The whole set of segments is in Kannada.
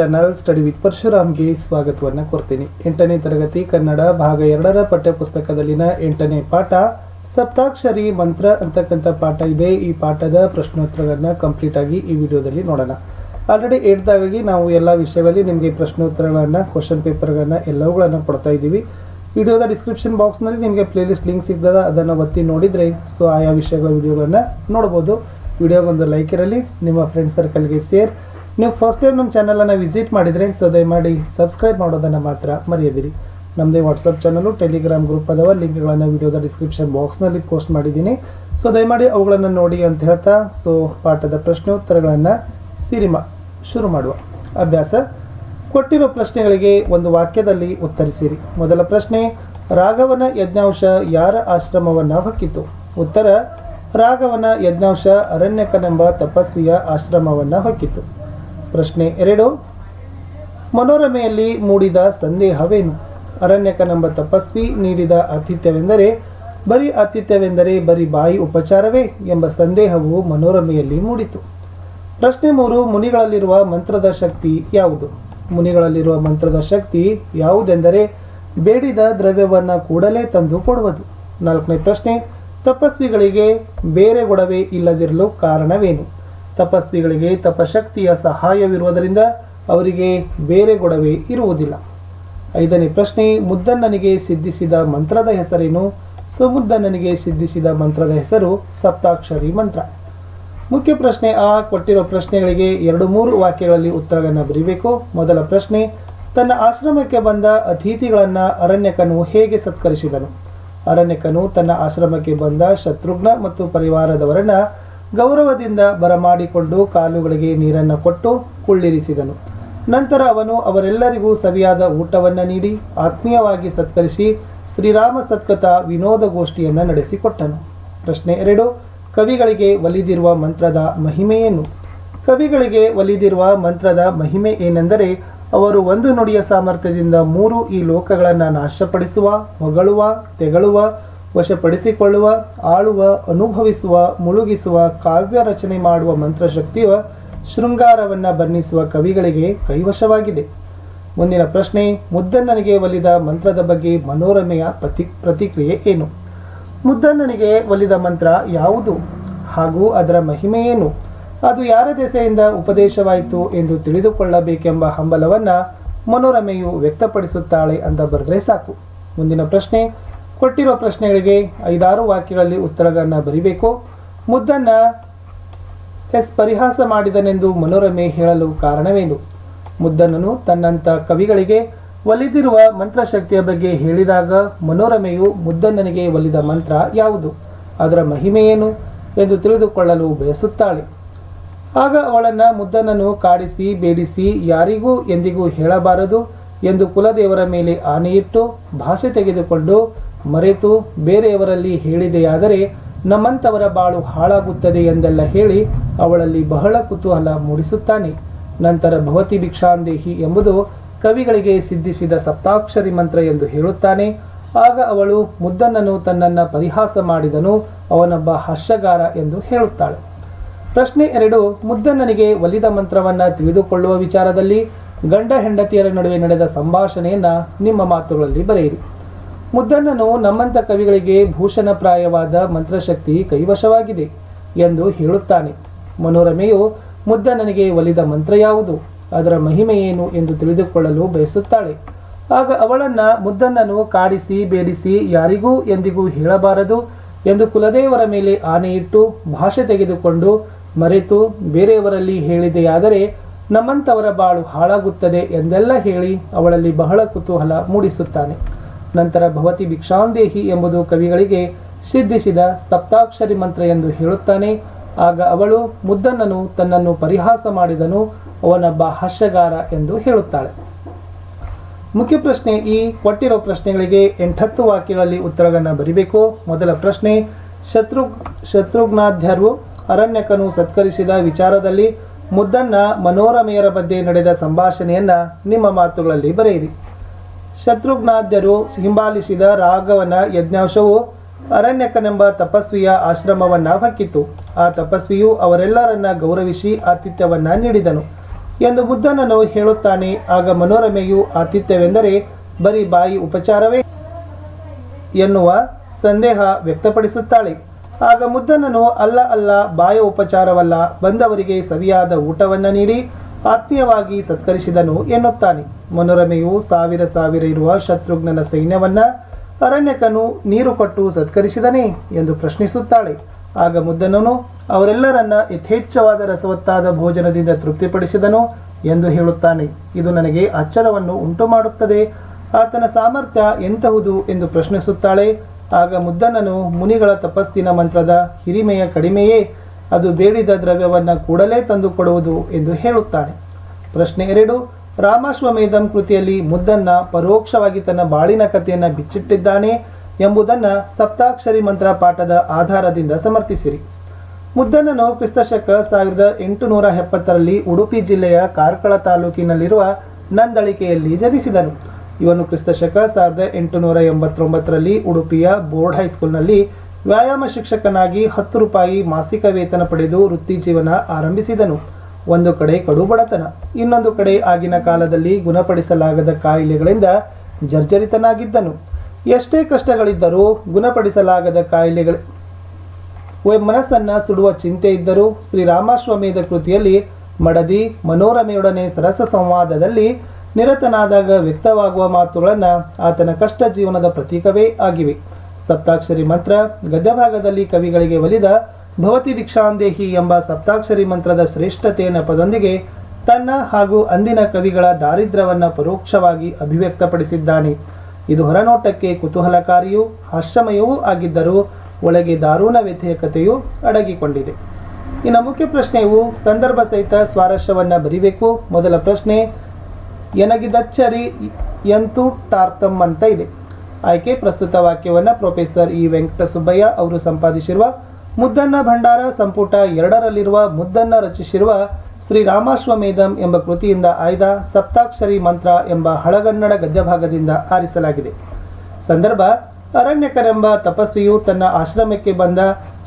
ಚಾನಲ್ ಸ್ಟಡಿ ವಿತ್ ಪರಶುರಾಮ್ಗೆ ಸ್ವಾಗತವನ್ನು ಕೊಡ್ತೀನಿ. ಎಂಟನೇ ತರಗತಿ ಕನ್ನಡ ಭಾಗ ಎರಡರ ಪಠ್ಯಪುಸ್ತಕದಲ್ಲಿನ ಎಂಟನೇ ಪಾಠ ಸಪ್ತಾಕ್ಷರಿ ಮಂತ್ರ ಅಂತಕ್ಕಂಥ ಪಾಠ ಇದೆ. ಈ ಪಾಠದ ಪ್ರಶ್ನೋತ್ತರಗಳನ್ನ ಕಂಪ್ಲೀಟ್ ಆಗಿ ಈ ವಿಡಿಯೋದಲ್ಲಿ ನೋಡೋಣ. ಆಲ್ರೆಡಿ ಏಳ್ದಾಗಿ ನಾವು ಎಲ್ಲ ವಿಷಯಗಳಲ್ಲಿ ನಿಮಗೆ ಪ್ರಶ್ನೋತ್ತರಗಳನ್ನು ಕ್ವಶನ್ ಪೇಪರ್ಗಳನ್ನ ಎಲ್ಲವುಗಳನ್ನು ಕೊಡ್ತಾ ಇದ್ದೀವಿ. ವಿಡಿಯೋದ ಡಿಸ್ಕ್ರಿಪ್ಷನ್ ಬಾಕ್ಸ್ನಲ್ಲಿ ನಿಮಗೆ ಪ್ಲೇಲಿಸ್ಟ್ ಲಿಂಕ್ ಸಿಗ್ತದ. ಅದನ್ನು ಒತ್ತಿ ನೋಡಿದರೆ ಸೊ ಆಯಾ ವಿಷಯಗಳ ವಿಡಿಯೋಗಳನ್ನು ನೋಡ್ಬೋದು. ವಿಡಿಯೋಗೊಂದು ಲೈಕ್ ಇರಲಿ. ನಿಮ್ಮ ಫ್ರೆಂಡ್ ಸರ್ಕಲ್ಗೆ ಶೇರ್ ನೀವು ಫಸ್ಟ್ ಟೈಮ್ ನಮ್ಮ ಚಾನಲನ್ನು ವಿಸಿಟ್ ಮಾಡಿದರೆ ಸೊ ದಯಮಾಡಿ ಸಬ್ಸ್ಕ್ರೈಬ್ ಮಾಡೋದನ್ನು ಮಾತ್ರ ಮರೆಯದಿರಿ. ನಮ್ಮದೇ ವಾಟ್ಸಪ್ ಚಾನಲು ಟೆಲಿಗ್ರಾಮ್ ಗ್ರೂಪ್ ಅದಾವ ಲಿಂಕ್ಗಳನ್ನು ವಿಡಿಯೋದ ಡಿಸ್ಕ್ರಿಪ್ಷನ್ ಬಾಕ್ಸ್ನಲ್ಲಿ ಪೋಸ್ಟ್ ಮಾಡಿದ್ದೀನಿ. ಸೊ ದಯಮಾಡಿ ಅವುಗಳನ್ನು ನೋಡಿ ಅಂತ ಹೇಳ್ತಾ ಸೊ ಪಾಠದ ಪ್ರಶ್ನೋತ್ತರಗಳನ್ನು ಸಿರಿಮಾ ಶುರು ಮಾಡುವ. ಅಭ್ಯಾಸ, ಕೊಟ್ಟಿರೋ ಪ್ರಶ್ನೆಗಳಿಗೆ ಒಂದು ವಾಕ್ಯದಲ್ಲಿ ಉತ್ತರಿಸಿರಿ. ಮೊದಲ ಪ್ರಶ್ನೆ, ರಾಘವನ ಯಜ್ಞಾಂಶ ಯಾರ ಆಶ್ರಮವನ್ನು ಹೊಕ್ಕಿತು? ಉತ್ತರ, ರಾಘವನ ಯಜ್ಞಾಂಶ ಅರಣ್ಯಕನೆಂಬ ತಪಸ್ವಿಯ ಆಶ್ರಮವನ್ನು ಹೊಕ್ಕಿತು. ಪ್ರಶ್ನೆ ಎರಡು. ಮನೋರಮೆಯಲ್ಲಿ ಮೂಡಿದ ಸಂದೇಹವೇನು? ಅರಣ್ಯಕನೆಂಬ ತಪಸ್ವಿ ನೀಡಿದ ಆತಿಥ್ಯವೆಂದರೆ, ಬರೀ ಆತಿಥ್ಯವೆಂದರೆ ಬರೀ ಬಾಯಿ ಉಪಚಾರವೇ ಎಂಬ ಸಂದೇಹವು ಮನೋರಮೆಯಲ್ಲಿ ಮೂಡಿತು. ಪ್ರಶ್ನೆ ಮೂರು, ಮುನಿಗಳಲ್ಲಿರುವ ಮಂತ್ರದ ಶಕ್ತಿ ಯಾವುದು? ಮುನಿಗಳಲ್ಲಿರುವ ಮಂತ್ರದ ಶಕ್ತಿ ಯಾವುದೆಂದರೆ, ಬೇಡಿದ ದ್ರವ್ಯವನ್ನು ಕೂಡಲೇ ತಂದು ಕೊಡುವುದು. ನಾಲ್ಕನೇ ಪ್ರಶ್ನೆ, ತಪಸ್ವಿಗಳಿಗೆ ಬೇರೆ ಗೊಡವೆ ಇಲ್ಲದಿರಲು ಕಾರಣವೇನು? ತಪಸ್ವಿಗಳಿಗೆ ತಪಶಕ್ತಿಯ ಸಹಾಯವಿರುವುದರಿಂದ ಅವರಿಗೆ ಬೇರೆ ಗೊಡವೆ ಇರುವುದಿಲ್ಲ. ಐದನೇ ಪ್ರಶ್ನೆ, ಮುದ್ದಣ್ಣನಿಗೆ ಸಿದ್ಧಿಸಿದ ಮಂತ್ರದ ಹೆಸರೇನು? ಸುಮುದ್ದಣ್ಣನಿಗೆ ಸಿದ್ಧಿಸಿದ ಮಂತ್ರದ ಹೆಸರು ಸಪ್ತಾಕ್ಷರಿ ಮಂತ್ರ. ಮುಖ್ಯ ಪ್ರಶ್ನೆ, ಆ ಕೊಟ್ಟಿರೋ ಪ್ರಶ್ನೆಗಳಿಗೆ ಎರಡು ಮೂರು ವಾಕ್ಯಗಳಲ್ಲಿ ಉತ್ತರಗಳನ್ನು ಬರೀಬೇಕು. ಮೊದಲ ಪ್ರಶ್ನೆ, ತನ್ನ ಆಶ್ರಮಕ್ಕೆ ಬಂದ ಅತಿಥಿಗಳನ್ನು ಅರಣ್ಯಕನು ಹೇಗೆ ಸತ್ಕರಿಸಿದನು? ಅರಣ್ಯಕನು ತನ್ನ ಆಶ್ರಮಕ್ಕೆ ಬಂದ ಶತ್ರುಘ್ನ ಮತ್ತು ಪರಿವಾರದವರನ್ನ ಗೌರವದಿಂದ ಬರಮಾಡಿಕೊಂಡು ಕಾಲುಗಳಿಗೆ ನೀರನ್ನು ಕೊಟ್ಟು ಕುಳ್ಳಿರಿಸಿದನು. ನಂತರ ಅವನು ಅವರೆಲ್ಲರಿಗೂ ಸವಿಯಾದ ಊಟವನ್ನು ನೀಡಿ, ಆತ್ಮೀಯವಾಗಿ ಸತ್ಕರಿಸಿ, ಶ್ರೀರಾಮ ಸತ್ಕಥ ವಿನೋದಗೋಷ್ಠಿಯನ್ನು ನಡೆಸಿಕೊಟ್ಟನು. ಪ್ರಶ್ನೆ ಎರಡು, ಕವಿಗಳಿಗೆ ಒಲಿದಿರುವ ಮಂತ್ರದ ಮಹಿಮೆಯೇನು ಕವಿಗಳಿಗೆ ಒಲಿದಿರುವ ಮಂತ್ರದ ಮಹಿಮೆ ಏನೆಂದರೆ, ಅವರು ಒಂದು ನುಡಿಯ ಸಾಮರ್ಥ್ಯದಿಂದ ಮೂರು ಈ ಲೋಕಗಳನ್ನು ನಾಶಪಡಿಸುವ, ಹೊಗಳುವ, ತೆಗಳುವ ವಶಪಡಿಸಿಕೊಳ್ಳುವ, ಆಳುವ, ಅನುಭವಿಸುವ, ಮುಳುಗಿಸುವ, ಕಾವ್ಯ ರಚನೆ ಮಾಡುವ ಮಂತ್ರಶಕ್ತಿಯ ಶೃಂಗಾರವನ್ನು ಬರ್ಣಿಸುವ ಕವಿಗಳಿಗೆ ಕೈವಶವಾಗಿದೆ. ಮುಂದಿನ ಪ್ರಶ್ನೆ, ಮುದ್ದಣ್ಣನಿಗೆ ಒಲಿದ ಮಂತ್ರದ ಬಗ್ಗೆ ಮನೋರಮೆಯ ಪ್ರತಿ, ಪ್ರತಿಕ್ರಿಯೆ ಏನು? ಮುದ್ದಣ್ಣನಿಗೆ ಒಲಿದ ಮಂತ್ರ ಯಾವುದು? ಹಾಗೂ ಅದರ ಮಹಿಮೆಯೇನು ಅದು ಯಾರ ದೆಸೆಯಿಂದ ಉಪದೇಶವಾಯಿತು ಎಂದು ತಿಳಿದುಕೊಳ್ಳಬೇಕೆಂಬ ಹಂಬಲವನ್ನು ಮನೋರಮೆಯು ವ್ಯಕ್ತಪಡಿಸುತ್ತಾಳೆ ಅಂತ ಬರೆದ್ರೆ ಸಾಕು. ಮುಂದಿನ ಪ್ರಶ್ನೆ ಕೊಟ್ಟಿರೋ ಪ್ರಶ್ನೆಗಳಿಗೆ ಐದಾರು ವಾಕ್ಯಗಳಲ್ಲಿ ಉತ್ತರಗಳನ್ನು ಬರೀಬೇಕು. ಮುದ್ದನ್ನ ಎಸ್ ಪರಿಹಾಸ ಮಾಡಿದನೆಂದು ಮನೋರಮೆ ಹೇಳಲು ಕಾರಣವೇನು? ಮುದ್ದನನು ತನ್ನಂಥ ಕವಿಗಳಿಗೆ ಒಲಿದಿರುವ ಮಂತ್ರಶಕ್ತಿಯ ಬಗ್ಗೆ ಹೇಳಿದಾಗ ಮನೋರಮೆಯು ಮುದ್ದನ್ನನಿಗೆ ಒಲಿದ ಮಂತ್ರ ಯಾವುದು? ಅದರ ಮಹಿಮೆಯೇನು ಎಂದು ತಿಳಿದುಕೊಳ್ಳಲು ಬಯಸುತ್ತಾಳೆ. ಆಗ ಅವಳನ್ನು ಮುದ್ದನನ್ನು ಕಾಡಿಸಿ ಬೇಡಿಸಿ ಯಾರಿಗೂ ಎಂದಿಗೂ ಹೇಳಬಾರದು ಎಂದು ಕುಲದೇವರ ಮೇಲೆ ಆನೆಯಿಟ್ಟು ಭಾಷೆ ತೆಗೆದುಕೊಂಡು ಮರೆತು ಬೇರೆಯವರಲ್ಲಿ ಹೇಳಿದೆಯಾದರೆ ನಮ್ಮಂಥವರ ಬಾಳು ಹಾಳಾಗುತ್ತದೆ ಎಂದೆಲ್ಲ ಹೇಳಿ ಅವಳಲ್ಲಿ ಬಹಳ ಕುತೂಹಲ ಮೂಡಿಸುತ್ತಾನೆ. ನಂತರ ಭವತಿ ಭಿಕ್ಷಾಂದೇಹಿ ಎಂಬುದು ಕವಿಗಳಿಗೆ ಸಿದ್ಧಿಸಿದ ಸಪ್ತಾಕ್ಷರಿ ಮಂತ್ರ ಎಂದು ಹೇಳುತ್ತಾನೆ. ಆಗ ಅವಳು ಮುದ್ದನನ್ನು ತನ್ನನ್ನು ಪರಿಹಾಸ ಮಾಡಿದನು, ಅವನೊಬ್ಬ ಹರ್ಷಗಾರ ಎಂದು ಹೇಳುತ್ತಾಳೆ. ಪ್ರಶ್ನೆ ಎರಡು, ಮುದ್ದಣ್ಣನಿಗೆ ಒಲಿದ ಮಂತ್ರವನ್ನು ತಿಳಿದುಕೊಳ್ಳುವ ವಿಚಾರದಲ್ಲಿ ಗಂಡ ಹೆಂಡತಿಯರ ನಡುವೆ ನಡೆದ ಸಂಭಾಷಣೆಯನ್ನ ನಿಮ್ಮ ಮಾತುಗಳಲ್ಲಿ ಬರೆಯಿರಿ. ಮುದ್ದಣ್ಣನು ನಮ್ಮಂಥ ಕವಿಗಳಿಗೆ ಭೂಷಣಪ್ರಾಯವಾದ ಮಂತ್ರಶಕ್ತಿ ಕೈವಶವಾಗಿದೆ ಎಂದು ಹೇಳುತ್ತಾನೆ. ಮನೋರಮೆಯು ಮುದ್ದಣ್ಣನಿಗೆ ಒಲಿದ ಮಂತ್ರ ಯಾವುದು? ಅದರ ಮಹಿಮೆ ಎಂದು ತಿಳಿದುಕೊಳ್ಳಲು ಬಯಸುತ್ತಾಳೆ. ಆಗ ಅವಳನ್ನ ಮುದ್ದಣ್ಣನು ಕಾಡಿಸಿ ಬೇಡಿಸಿ ಯಾರಿಗೂ ಎಂದಿಗೂ ಹೇಳಬಾರದು ಎಂದು ಕುಲದೇವರ ಮೇಲೆ ಆನೆಯಿಟ್ಟು ಭಾಷೆ ತೆಗೆದುಕೊಂಡು ಮರೆತು ಬೇರೆಯವರಲ್ಲಿ ಹೇಳಿದೆಯಾದರೆ ನಮ್ಮಂಥವರ ಬಾಳು ಹಾಳಾಗುತ್ತದೆ ಎಂದೆಲ್ಲ ಹೇಳಿ ಅವಳಲ್ಲಿ ಬಹಳ ಕುತೂಹಲ ಮೂಡಿಸುತ್ತಾನೆ. ನಂತರ ಭವತಿ ಭಿಕ್ಷಾಂದೇಹಿ ಎಂಬುದು ಕವಿಗಳಿಗೆ ಸಿದ್ಧಿಸಿದ ಸಪ್ತಾಕ್ಷರಿ ಮಂತ್ರ ಎಂದು ಹೇಳುತ್ತಾನೆ. ಆಗ ಅವಳು ಮುದ್ದನ್ನನು ತನ್ನನ್ನು ಪರಿಹಾಸ ಮಾಡಿದನು ಅವನೊಬ್ಬ ಹರ್ಷಗಾರ ಎಂದು ಹೇಳುತ್ತಾಳೆ. ಮುಖ್ಯ ಪ್ರಶ್ನೆ, ಈ ಕೊಟ್ಟಿರೋ ಪ್ರಶ್ನೆಗಳಿಗೆ ಎಂಟತ್ತು ವಾಕ್ಯಗಳಲ್ಲಿ ಉತ್ತರಗಳನ್ನು ಬರಿಬೇಕು. ಮೊದಲ ಪ್ರಶ್ನೆ, ಶತ್ರು ಶತ್ರುಘ್ನಾಧ್ಯರು ಅರಣ್ಯಕನು ಸತ್ಕರಿಸಿದ ವಿಚಾರದಲ್ಲಿ ಮುದ್ದನ್ನ ಮನೋರಮೆಯರ ಬಗ್ಗೆ ನಡೆದ ಸಂಭಾಷಣೆಯನ್ನ ನಿಮ್ಮ ಮಾತುಗಳಲ್ಲಿ ಬರೆಯಿರಿ. ಶತ್ರುಘ್ನಾದ್ಯರು ಹಿಂಬಾಲಿಸಿದ ರಾಘವನ ಯಜ್ಞಾಂಶವು ಅರಣ್ಯಕನೆಂಬ ತಪಸ್ವಿಯ ಆಶ್ರಮವನ್ನ ಹೊಕ್ಕಿತು. ಆ ತಪಸ್ವಿಯು ಅವರೆಲ್ಲರನ್ನ ಗೌರವಿಸಿ ಆತಿಥ್ಯವನ್ನ ನೀಡಿದನು. ಎಂದು ಬುದ್ಧನನ್ನು ಹೇಳುತ್ತಾನೆ, ಆಗ ಮನೋರಮೆಯು ಆತಿಥ್ಯವೆಂದರೆ ಬರೀ ಬಾಯಿ ಉಪಚಾರವೇ ಎನ್ನುವ ಸಂದೇಹ ವ್ಯಕ್ತಪಡಿಸುತ್ತಾಳೆ. ಆಗ ಮುದ್ದನನು ಅಲ್ಲ ಅಲ್ಲ ಬಾಯ ಉಪಚಾರವಲ್ಲ, ಬಂದವರಿಗೆ ಸವಿಯಾದ ಊಟವನ್ನ ನೀಡಿ ಆತ್ಮೀಯವಾಗಿ ಸತ್ಕರಿಸಿದನು ಎನ್ನುತ್ತಾನೆ. ಮನೋರಮೆಯು ಸಾವಿರ ಸಾವಿರ ಇರುವ ಶತ್ರುಘ್ನನ ಸೈನ್ಯವನ್ನ ಅರಣ್ಯಕನು ನೀರು ಕೊಟ್ಟು ಸತ್ಕರಿಸಿದನೇ ಎಂದು ಪ್ರಶ್ನಿಸುತ್ತಾಳೆ. ಆಗ ಮುದ್ದನನು, ಅವರೆಲ್ಲರನ್ನ ಯಥೇಚ್ಛವಾದ ರಸವತ್ತಾದ ಭೋಜನದಿಂದ ತೃಪ್ತಿಪಡಿಸಿದನು ಎಂದು ಹೇಳುತ್ತಾನೆ. ಇದು ನನಗೆ ಅಚ್ಚರವನ್ನು ಉಂಟು ಮಾಡುತ್ತದೆ ಆತನ ಸಾಮರ್ಥ್ಯ ಎಂತಹುದು ಎಂದು ಪ್ರಶ್ನಿಸುತ್ತಾಳೆ. ಆಗ ಮುದ್ದನನು ಮುನಿಗಳ ತಪಸ್ಸಿನ ಮಂತ್ರದ ಹಿರಿಮೆಯ ಕಡಿಮೆಯೇ ಅದು ಬೇಡಿದ ದ್ರವ್ಯವನ್ನು ಕೂಡಲೇ ತಂದುಕೊಡುವುದು ಎಂದು ಹೇಳುತ್ತಾನೆ. ಪ್ರಶ್ನೆ ಎರಡು, ರಾಮಾಶ್ವಮೇಧಂ ಕೃತಿಯಲ್ಲಿ ಮುದ್ದನ್ನ ಪರೋಕ್ಷವಾಗಿ ತನ್ನ ಬಾಳಿನ ಕಥೆಯನ್ನು ಬಿಚ್ಚಿಟ್ಟಿದ್ದಾನೆ ಎಂಬುದನ್ನು ಸಪ್ತಾಕ್ಷರಿ ಮಂತ್ರ ಪಾಠದ ಆಧಾರದಿಂದ ಸಮರ್ಥಿಸಿರಿ. ಮುದ್ದನನು ಕ್ರಿಸ್ತಶಕ ಸಾವಿರದ ಎಂಟುನೂರ ಎಪ್ಪತ್ತರಲ್ಲಿ ಉಡುಪಿ ಜಿಲ್ಲೆಯ ಕಾರ್ಕಳ ತಾಲೂಕಿನಲ್ಲಿರುವ ನಂದಳಿಕೆಯಲ್ಲಿ ಜನಿಸಿದನು. ಇವನು ಕ್ರಿಸ್ತಶಕ ಸಾವಿರದ ಎಂಟುನೂರ ಎಂಬತ್ತೊಂಬತ್ತರಲ್ಲಿ ಉಡುಪಿಯ ಬೋರ್ಡ್ ಹೈಸ್ಕೂಲ್ನಲ್ಲಿ ವ್ಯಾಯಾಮ ಶಿಕ್ಷಕನಾಗಿ ಹತ್ತು ರೂಪಾಯಿ ಮಾಸಿಕ ವೇತನ ಪಡೆದು ವೃತ್ತಿ ಜೀವನ ಆರಂಭಿಸಿದನು. ಒಂದು ಕಡೆ ಕಡು ಬಡತನ, ಇನ್ನೊಂದು ಕಡೆ ಆಗಿನ ಕಾಲದಲ್ಲಿ ಗುಣಪಡಿಸಲಾಗದ ಕಾಯಿಲೆಗಳಿಂದ ಜರ್ಜರಿತನಾಗಿದ್ದನು. ಎಷ್ಟೇ ಕಷ್ಟಗಳಿದ್ದರೂ ಗುಣಪಡಿಸಲಾಗದ ಕಾಯಿಲೆಗಳ ಮನಸ್ಸನ್ನು ಸುಡುವ ಚಿಂತೆ ಇದ್ದರೂ ಶ್ರೀರಾಮಾಶ್ವಮೇಧ ಕೃತಿಯಲ್ಲಿ ಮಡದಿ ಮನೋರಮೆಯೊಡನೆ ಸರಸ ಸಂವಾದದಲ್ಲಿ ನಿರತನಾದಾಗ ವ್ಯಕ್ತವಾಗುವ ಮಾತುಗಳನ್ನು ಆತನ ಕಷ್ಟ ಜೀವನದ ಪ್ರತೀಕವೇ ಆಗಿವೆ. ಸಪ್ತಾಕ್ಷರಿ ಮಂತ್ರ ಗದ್ಯಭಾಗದಲ್ಲಿ ಕವಿಗಳಿಗೆ ಒಲಿದ ಭವತಿ ಭಿಕ್ಷಾಂದೇಹಿ ಎಂಬ ಸಪ್ತಾಕ್ಷರಿ ಮಂತ್ರದ ಶ್ರೇಷ್ಠತೆಯ ನೆಪದೊಂದಿಗೆ ತನ್ನ ಹಾಗೂ ಅಂದಿನ ಕವಿಗಳ ದಾರಿದ್ರ್ಯವನ್ನು ಪರೋಕ್ಷವಾಗಿ ಅಭಿವ್ಯಕ್ತಪಡಿಸಿದ್ದಾನೆ. ಇದು ಹೊರನೋಟಕ್ಕೆ ಕುತೂಹಲಕಾರಿಯೂ ಹಾಸ್ಯಮಯವೂ ಆಗಿದ್ದರೂ ಒಳಗೆ ದಾರುಣ ವ್ಯಥೆಯ ಅಡಗಿಕೊಂಡಿದೆ. ಇನ್ನು ಮುಖ್ಯ ಪ್ರಶ್ನೆಯು ಸಂದರ್ಭ ಸಹಿತ ಸ್ವಾರಸ್ಯವನ್ನು ಬರಿಬೇಕು. ಮೊದಲ ಪ್ರಶ್ನೆ, ಎನಗಿದಚ್ಚರಿ ಎಂತೂ ಟಾರ್ತಮ್ ಅಂತ ಇದೆ. ಆಯ್ಕೆ ಪ್ರಸ್ತುತ ವಾಕ್ಯವನ್ನು ಪ್ರೊಫೆಸರ್ ಇ ವೆಂಕಟಸುಬ್ಬಯ್ಯ ಅವರು ಸಂಪಾದಿಸಿರುವ ಮುದ್ದನ್ನ ಭಂಡಾರ ಸಂಪುಟ ಎರಡರಲ್ಲಿರುವ ಮುದ್ದನ್ನ ರಚಿಸಿರುವ ಶ್ರೀ ರಾಮಾಶ್ವಮೇಧಂ ಎಂಬ ಕೃತಿಯಿಂದ ಆಯ್ದ ಸಪ್ತಾಕ್ಷರಿ ಮಂತ್ರ ಎಂಬ ಹಳಗನ್ನಡ ಗದ್ಯಭಾಗದಿಂದ ಆರಿಸಲಾಗಿದೆ. ಸಂದರ್ಭ, ಅರಣ್ಯಕರೆಂಬ ತಪಸ್ವಿಯು ತನ್ನ ಆಶ್ರಮಕ್ಕೆ ಬಂದ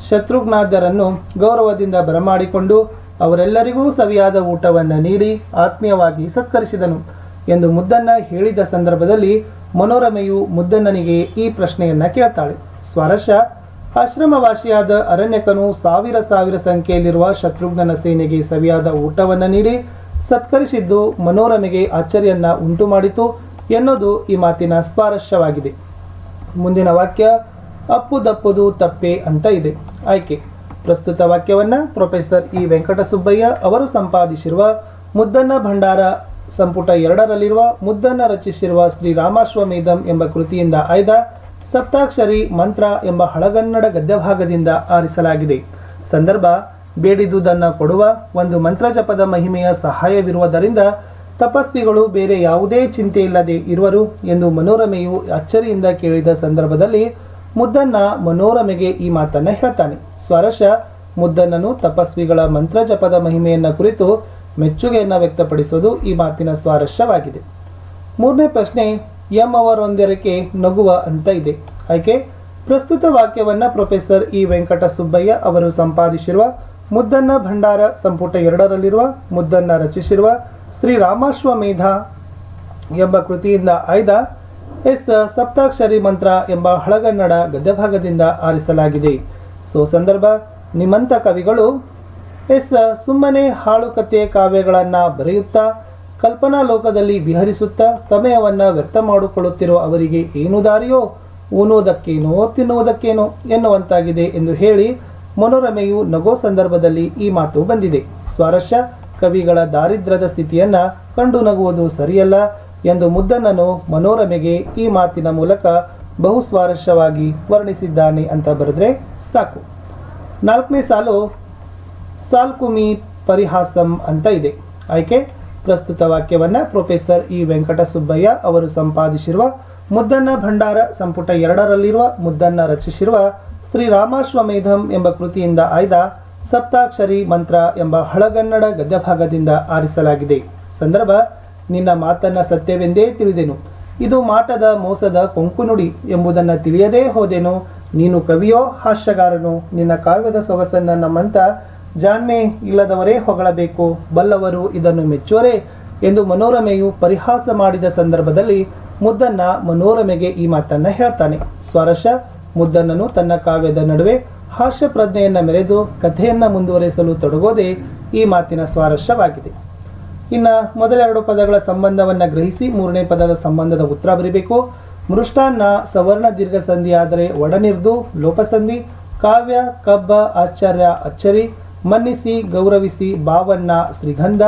ಶತ್ರುಘ್ನಾದ್ಯರನ್ನು ಗೌರವದಿಂದ ಬರಮಾಡಿಕೊಂಡು ಅವರೆಲ್ಲರಿಗೂ ಸವಿಯಾದ ಊಟವನ್ನು ನೀಡಿ ಆತ್ಮೀಯವಾಗಿ ಸತ್ಕರಿಸಿದನು ಎಂದು ಮುದ್ದನ್ನ ಹೇಳಿದ ಸಂದರ್ಭದಲ್ಲಿ ಮನೋರಮೆಯು ಮುದ್ದಣ್ಣನಿಗೆ ಈ ಪ್ರಶ್ನೆಯನ್ನ ಕೇಳ್ತಾಳೆ. ಸ್ವಾರಸ್ಯ, ಆಶ್ರಮವಾಸಿಯಾದ ಅರಣ್ಯಕನು ಸಾವಿರ ಸಾವಿರ ಸಂಖ್ಯೆಯಲ್ಲಿರುವ ಶತ್ರುಘ್ನನ ಸೇನೆಗೆ ಸವಿಯಾದ ಊಟವನ್ನು ನೀಡಿ, ಸತ್ಕರಿಸಿದ್ದು ಮನೋರಮೆಗೆ ಆಶ್ಚರ್ಯನ್ನ ಉಂಟು ಮಾಡಿತು ಎನ್ನುವುದು ಈ ಮಾತಿನ ಸ್ವಾರಸ್ಯವಾಗಿದೆ. ಮುಂದಿನ ವಾಕ್ಯ, ಅಪ್ಪು ದಪ್ಪುದು ತಪ್ಪೆ ಅಂತ ಇದೆ. ಆಯ್ಕೆ. ಪ್ರಸ್ತುತ ವಾಕ್ಯವನ್ನ ಪ್ರೊಫೆಸರ್ ಇ ವೆಂಕಟಸುಬ್ಬಯ್ಯ ಅವರು ಸಂಪಾದಿಸಿರುವ ಮುದ್ದಣ್ಣ ಭಂಡಾರ ಸಂಪುಟ ಎರಡರಲ್ಲಿರುವ ಮುದ್ದನ್ನು ರಚಿಸಿರುವ ಶ್ರೀ ರಾಮಾಶ್ವಮೇಧಂ ಎಂಬ ಕೃತಿಯಿಂದ ಆಯ್ದ ಸಪ್ತಾಕ್ಷರಿ ಮಂತ್ರ ಎಂಬ ಹಳಗನ್ನಡ ಗದ್ಯಭಾಗದಿಂದ ಆರಿಸಲಾಗಿದೆ. ಸಂದರ್ಭ, ಬೇಡಿದುದನ್ನು ಕೊಡುವ ಒಂದು ಮಂತ್ರ ಜಪದ ಮಹಿಮೆಯ ಸಹಾಯವಿರುವುದರಿಂದ ತಪಸ್ವಿಗಳು ಬೇರೆ ಯಾವುದೇ ಚಿಂತೆ ಇಲ್ಲದೆ ಇರುವರು ಎಂದು ಮನೋರಮೆಯು ಅಚ್ಚರಿಯಿಂದ ಕೇಳಿದ ಸಂದರ್ಭದಲ್ಲಿ ಮುದ್ದನ್ನ ಮನೋರಮೆಗೆ ಈ ಮಾತನ್ನ ಹೇಳ್ತಾನೆ. ಸ್ವರಶ, ಮುದ್ದನ್ನನು ತಪಸ್ವಿಗಳ ಮಂತ್ರ ಜಪದ ಮಹಿಮೆಯನ್ನ ಕುರಿತು ಮೆಚ್ಚುಗೆಯನ್ನ ವ್ಯಕ್ತಪಡಿಸುವುದು ಈ ಮಾತಿನ ಸ್ವಾರಸ್ಯವಾಗಿದೆ. ಮೂರನೇ ಪ್ರಶ್ನೆ, ಎಂ ಅವರೊಂದರಕ್ಕೆ ನಗುವ ಅಂತ ಇದೆ? ಆಯ್ಕೆ, ಪ್ರಸ್ತುತ ವಾಕ್ಯವನ್ನ ಪ್ರೊಫೆಸರ್ ಇ ವೆಂಕಟ ಸುಬ್ಬಯ್ಯ ಅವರು ಸಂಪಾದಿಸಿರುವ ಮುದ್ದನ್ನ ಭಂಡಾರ ಸಂಪುಟ ಎರಡರಲ್ಲಿರುವ ಮುದ್ದನ್ನ ರಚಿಸಿರುವ ಶ್ರೀ ರಾಮಾಶ್ವಮೇಧ ಎಂಬ ಕೃತಿಯಿಂದ ಆಯ್ದ ಎಸ್ ಸಪ್ತಾಕ್ಷರಿ ಮಂತ್ರ ಎಂಬ ಹಳಗನ್ನಡ ಗದ್ಯಭಾಗದಿಂದ ಆರಿಸಲಾಗಿದೆ. ಸೊ ಸಂದರ್ಭ ನಿಮಂತ ಕವಿಗಳು ಎಸ್ ಸುಮ್ಮನೆ ಹಾಳು ಕಥೆ ಕಾವ್ಯಗಳನ್ನು ಬರೆಯುತ್ತಾ, ಕಲ್ಪನಾ ಲೋಕದಲ್ಲಿ ವಿಹರಿಸುತ್ತಾ, ಸಮಯವನ್ನು ವ್ಯರ್ಥ ಮಾಡಿಕೊಳ್ಳುತ್ತಿರುವ ಅವರಿಗೆ ಏನು ದಾರಿಯೋ, ಉಣ್ಣುವುದಕ್ಕೇನೋ, ತಿನ್ನುವುದಕ್ಕೇನೋ ಎನ್ನುವಂತಾಗಿದೆ ಎಂದು ಹೇಳಿ ಮನೋರಮೆಯು ನಗೋ ಸಂದರ್ಭದಲ್ಲಿ ಈ ಮಾತು ಬಂದಿದೆ. ಸ್ವಾರಸ್ಯ, ಕವಿಗಳ ದಾರಿದ್ರ್ಯದ ಸ್ಥಿತಿಯನ್ನು ಕಂಡು ನಗುವುದು ಸರಿಯಲ್ಲ ಎಂದು ಮುದ್ದನನು ಮನೋರಮೆಗೆ ಈ ಮಾತಿನ ಮೂಲಕ ಬಹು ಸ್ವಾರಸ್ಯವಾಗಿ ವರ್ಣಿಸಿದ್ದಾನೆ ಅಂತ ಬರೆದ್ರೆ ಸಾಕು. ನಾಲ್ಕನೇ ಸಾಲು ಸಾಲ್ಕುಮಿ ಪರಿಹಾಸಂ ಅಂತ ಇದೆ. ಆಯ್ಕೆ? ಪ್ರಸ್ತುತ ವಾಕ್ಯವನ್ನ ಪ್ರೊಫೆಸರ್ ಇ ವೆಂಕಟಸುಬ್ಬಯ್ಯ ಅವರು ಸಂಪಾದಿಸಿರುವ ಮುದ್ದನ್ನ ಭಂಡಾರ ಸಂಪುಟ ಎರಡರಲ್ಲಿರುವ ಮುದ್ದನ್ನ ರಚಿಸಿರುವ ಶ್ರೀ ರಾಮಾಶ್ವಮೇಧಂ ಎಂಬ ಕೃತಿಯಿಂದ ಆಯ್ದ ಸಪ್ತಾಕ್ಷರಿ ಮಂತ್ರ ಎಂಬ ಹಳಗನ್ನಡ ಗದ್ಯಭಾಗದಿಂದ ಆರಿಸಲಾಗಿದೆ. ಸಂದರ್ಭ, ನಿನ್ನ ಮಾತನ್ನ ಸತ್ಯವೆಂದೇ ತಿಳಿದೆನು. ಇದು ಮಾಟದ ಮೋಸದ ಕೊಂಕು ನುಡಿ ಎಂಬುದನ್ನು ತಿಳಿಯದೇ ಹೋದೆನು. ನೀನು ಕವಿಯೋ, ಹಾಸ್ಯಗಾರನೋ. ನಿನ್ನ ಕಾವ್ಯದ ಸೊಗಸನ್ನ ನಮ್ಮಂತ ಜಾಣ್ಮೆ ಇಲ್ಲದವರೇ ಹೊಗಳಬೇಕು, ಬಲ್ಲವರು ಇದನ್ನು ಮೆಚ್ಚುವರೇ ಎಂದು ಮನೋರಮೆಯು ಪರಿಹಾಸ ಮಾಡಿದ ಸಂದರ್ಭದಲ್ಲಿ ಮುದ್ದನ್ನ ಮನೋರಮೆಗೆ ಈ ಮಾತನ್ನ ಹೇಳ್ತಾನೆ. ಸ್ವರಶ, ಮುದ್ದಣ್ಣನು ತನ್ನ ಕಾವ್ಯದ ನಡುವೆ ಹಾಸ್ಯ ಪ್ರಜ್ಞೆಯನ್ನ ಮೆರೆದು ಕಥೆಯನ್ನ ಮುಂದುವರಿಸಲು ತೊಡಗೋದೇ ಈ ಮಾತಿನ ಸ್ವಾರಸ್ಯವಾಗಿದೆ. ಇನ್ನ ಮೊದಲೆರಡು ಪದಗಳ ಸಂಬಂಧವನ್ನ ಗ್ರಹಿಸಿ ಮೂರನೇ ಪದದ ಸಂಬಂಧದ ಉತ್ತರ ಬರಿಬೇಕು. ಮೃಷ್ಟಾನ್ನ ಸವರ್ಣ ದೀರ್ಘ ಸಂಧಿ ಆದರೆ ಒಡನಿರ್ದು ಲೋಪಸಂಧಿ, ಕಾವ್ಯ, ಕಬ್ಬ ಆಚಾರ್ಯ ಅಚ್ಚರಿ ಮನ್ನಿಸಿ ಗೌರವಿಸಿ ಬಾವಣ್ಣ ಶ್ರೀಗಂಧ